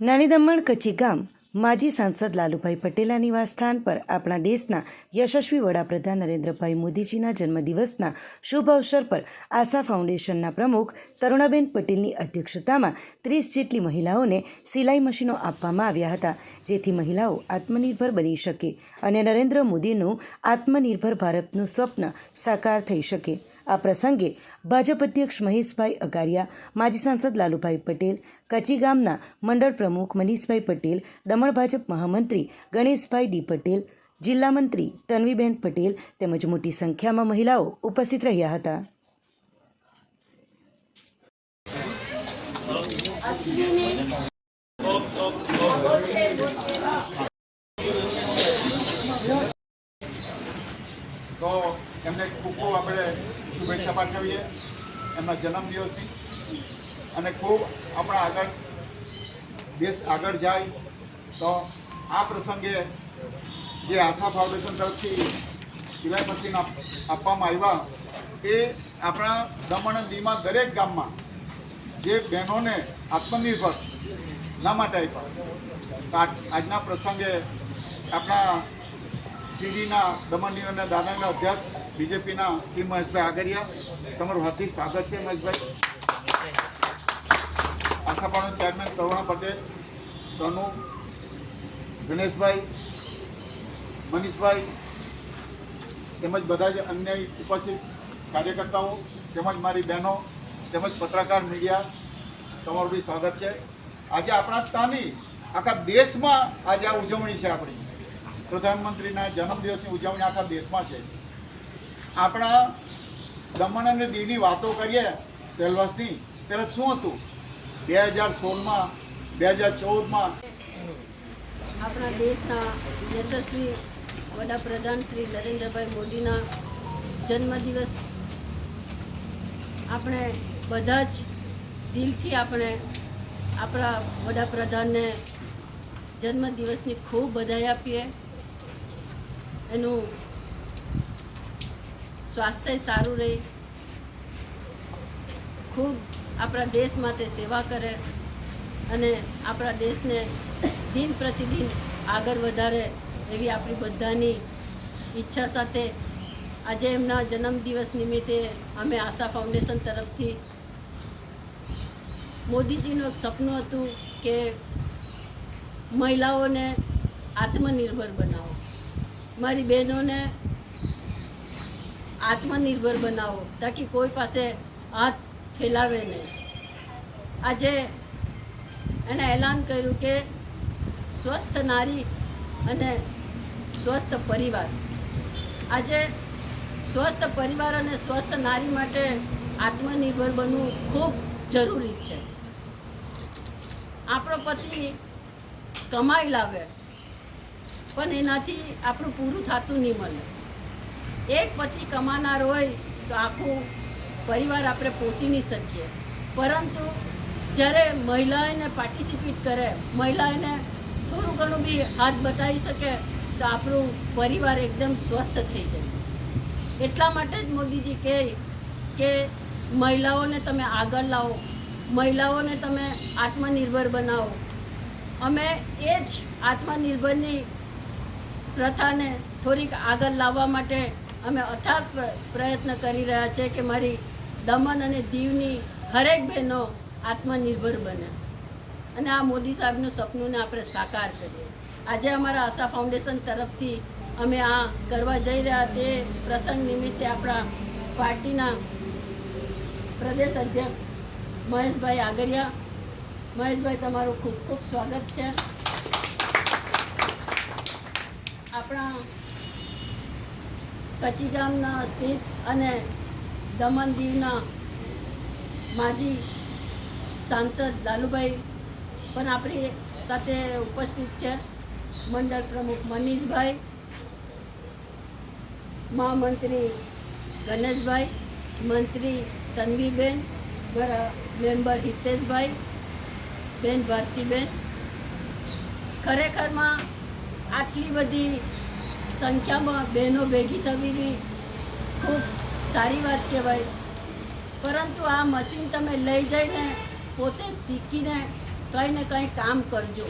નાની દમણ કચ્છી ગામ માજી સાંસદ લાલુભાઈ પટેલના નિવાસસ્થાન પર આપણા દેશના યશસ્વી વડાપ્રધાન નરેન્દ્રભાઈ મોદીજીના જન્મદિવસના શુભ અવસર પર આશા ફાઉન્ડેશનના પ્રમુખ તરુણાબેન પટેલની અધ્યક્ષતામાં ત્રીસ જેટલી મહિલાઓને સિલાઈ મશીનો આપવામાં આવ્યા હતા, જેથી મહિલાઓ આત્મનિર્ભર બની શકે અને નરેન્દ્ર મોદીનું આત્મનિર્ભર ભારતનું સ્વપ્ન સાકાર થઈ શકે. આ પ્રસંગે ભાજપ અધ્યક્ષ મહેશભાઈ અગારિયા, માજી સાંસદ લાલુભાઈ પટેલ કચી ગામના મંડળ પ્રમુખ મનીષભાઈ પટેલ, દમણ ભાજપ મહામંત્રી ગણેશભાઈ ડી પટેલ, જિલ્લા મંત્રી તન્વીબેન પટેલ તેમજ મોટી સંખ્યામાં મહિલાઓ ઉપસ્થિત રહ્યા હતા. તો એમને ખૂબ ખૂબ આપણે શુભેચ્છા પાઠવીએ એમના જન્મદિવસની. અને ખૂબ આપણા આગળ, દેશ આગળ જાય તો આ પ્રસંગે જે આશા ફાઉન્ડેશન તરફથી સિલાઈ મશીન આપવામાં આવ્યા એ આપણા દમણ અને દીવમાં દરેક ગામમાં જે બહેનોને આત્મનિર્ભર ના માટે આપ્યા આજના પ્રસંગે આપણા સીડીના દમણની અને દાદરના અધ્યક્ષ, બીજેપીના શ્રી મહેશભાઈ આગરિયા. તમારું હાર્દિક સ્વાગત છે, મહેશભાઈ. આશાપાણો ચેરમેન કરુણા પટેલ, તનુ, ગણેશભાઈ, મનીષભાઈ, તેમજ બધા જ અન્ય ઉપસ્થિત કાર્યકર્તાઓ, તેમજ મારી બહેનો, તેમજ પત્રકાર મીડિયા, તમારું બી સ્વાગત છે. આજે આપણા તાની આખા દેશમાં આજે આ ઉજવણી છે આપણી. પ્રધાનમંત્રીના જન્મદિવસની ઉજવણી આખા દેશમાં છે. આપણા દમણ અને દીવની વાતો કરીએ, સેલવાસની પહેલાં શું હતું? બે હજાર સોળમાં, બે હજાર ચૌદમાં. આપણા દેશના યશસ્વી વડાપ્રધાન શ્રી નરેન્દ્રભાઈ મોદીના જન્મદિવસ આપણે બધા જ દિલથી આપણે આપણા વડાપ્રધાનને જન્મદિવસની ખૂબ બધાઈ આપીએ. એનું સ્વાસ્થ્ય સારું રહે. ખૂબ આપણા દેશ માટે સેવા કરે અને આપણા દેશને દિન પ્રતિદિન આગળ વધારે એવી આપણી બધાની ઈચ્છા સાથે આજે એમના જન્મદિવસ નિમિત્તે અમે આશા ફાઉન્ડેશન તરફથી મોદીજીનું એક સપનું હતું કે મહિલાઓને આત્મનિર્ભર બનાવો. મારી બહેનોને આત્મનિર્ભર બનાવો, તાકી કોઈ પાસે હાથ ફેલાવે નહીં. આજે એણે એલાન કર્યું કે સ્વસ્થ નારી અને સ્વસ્થ પરિવાર. આજે સ્વસ્થ પરિવાર અને સ્વસ્થ નારી માટે આત્મનિર્ભર બનવું ખૂબ જરૂરી છે. આપણો પતિ કમાઈ લાવે પણ એનાથી આપણું પૂરું થતું નહીં મળે. એક પતિ કમાનાર હોય તો આખું પરિવાર આપણે પોષી નહીં શકીએ. પરંતુ જ્યારે મહિલાઓને પાર્ટિસિપેટ કરે મહિલાઓને થોડું ઘણું બી હાથ બતાવી શકે, તો આપણું પરિવાર એકદમ સ્વસ્થ થઈ જાય. એટલા માટે જ મોદીજી કહે કે મહિલાઓને તમે આગળ લાવો, મહિલાઓને તમે આત્મનિર્ભર બનાવો. અમે એ જ આત્મનિર્ભરની પ્રથાને થોડીક આગળ લાવવા માટે અમે અથાગ પ્ર- પ્રયત્ન કરી રહ્યા છે કે મારી દમણ અને દીવની હરેક બહેનો આત્મનિર્ભર બને. અને આ મોદી સાહેબનું સપનુંને આપણે સાકાર કરીએ. આજે અમારા આશા ફાઉન્ડેશન તરફથી અમે આ કરવા જઈ રહ્યા તે પ્રસંગ નિમિત્તે આપણા પાર્ટીના પ્રદેશ અધ્યક્ષ મહેશભાઈ આગરિયા. મહેશભાઈ, તમારું ખૂબ ખૂબ સ્વાગત છે. આપણા કચ્છી ગામના સ્થિત અને દમણ દીવના માજી સાંસદ લાલુભાઈ પણ આપણી સાથે ઉપસ્થિત છે. મંડળ પ્રમુખ મનીષભાઈ, મહામંત્રી ગણેશભાઈ મંત્રી તન્વીબેન, મારા મેમ્બર હિતેશભાઈ, બેન ભારતીબેન. ખરેખરમાં આટલી બધી સંખ્યામાં બહેનો ભેગી થવી બી ખૂબ સારી વાત કહેવાય. પરંતુ આ મશીન તમે લઈ જઈને પોતે શીખીને કંઈ ને કંઈ કામ કરજો.